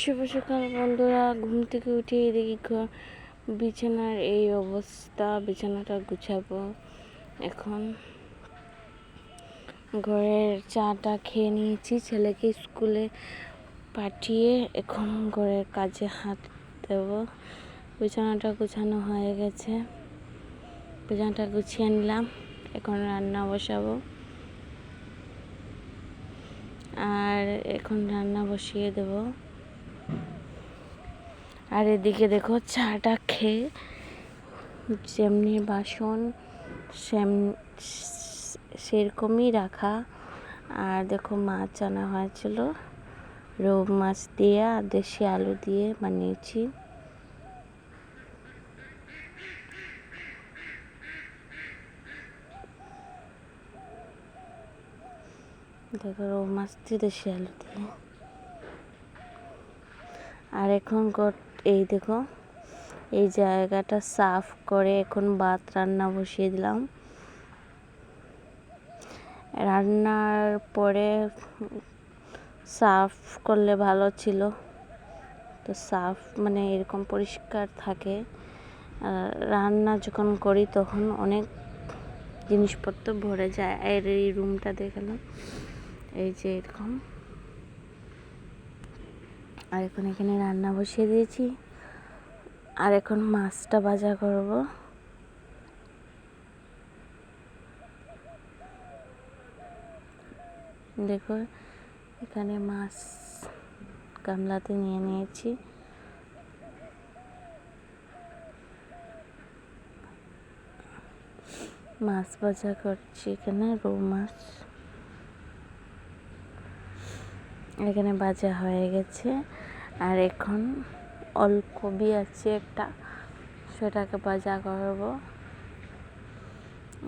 শুভ সকাল, বন্ধুরা। ঘুম থেকে উঠে দেখি বিছানার এই অবস্থা, বিছানাটা গুছাবো। এখন ঘরের চাটা খেয়ে নিয়েছি, ছেলেকে স্কুলে পাঠিয়ে এখন ঘরের কাজে হাত দেব। বিছানাটা গুছানো হয়ে গেছে। বিছানাটা গুছিয়ে নিলাম, এখন রান্না বসাবো। আর এখন রান্না বসিয়ে দেব। আর এদিকে দেখো চাটা খেয়ে যেমনি বাসন সেম সেরকমই রাখা। আর দেখো মাছ আনা হয়েছিল। রৌ মাছ দিয়ে, আর দেশি আলু দিয়ে বানিয়েছি। দেখো রৌ মাছ দিয়ে, দেশি আলু দিয়ে। আর এখন এই দেখো, এই জায়গাটা সাফ করে এখন ভাত রান্না বসিয়ে দিলাম। রান্নার পরে সাফ করলে ভালো ছিল। তো সাফ মানে এরকম পরিষ্কার থাকে। রান্না যখন করি তখন অনেক জিনিসপত্র ভরে যায়। আর এই রুমটা দেখালাম এই যে এরকম। আর এখন এখানে রান্না বসিয়ে দিয়েছি। আর এখন মাছটা ভাজা করব। দেখো, এখানে মাছ গামলাতে নিয়ে নিয়েছি। মাছ ভাজা করছি এখানে, রৌ মাছ। এখানে ভাজা হয়ে গেছে। আর এখন অলকবি আছে একটা, সেটাকে ভাজা করব।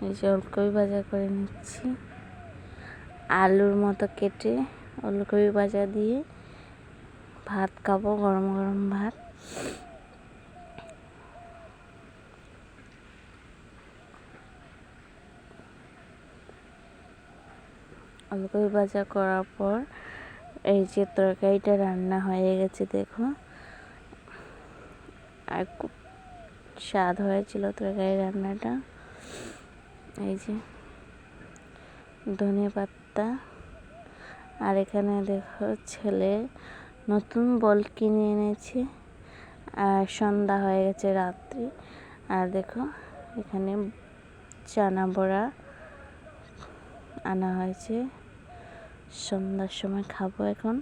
এই যে ওলকবি ভাজা করে নিচ্ছি। আলুর মতো কেটে ওলকবি ভাজা দিয়ে ভাত খাব, গরম গরম ভাত। ওলকবি ভাজা করার পর এই যে তরকারিটা রান্না হয়ে গেছে, দেখো। আর খুব স্বাদ হয়েছিল তরকারি রান্নাটা। এই যে ধনে পাত্তা আর এখানে দেখো ছেলে নতুন বল কিনে এনেছে। আর সন্ধ্যা হয়ে গেছে রাত্রি। আর দেখো এখানে চানা বড়া আনা হয়েছে। সন্ধ্যার সময় খাব এখন।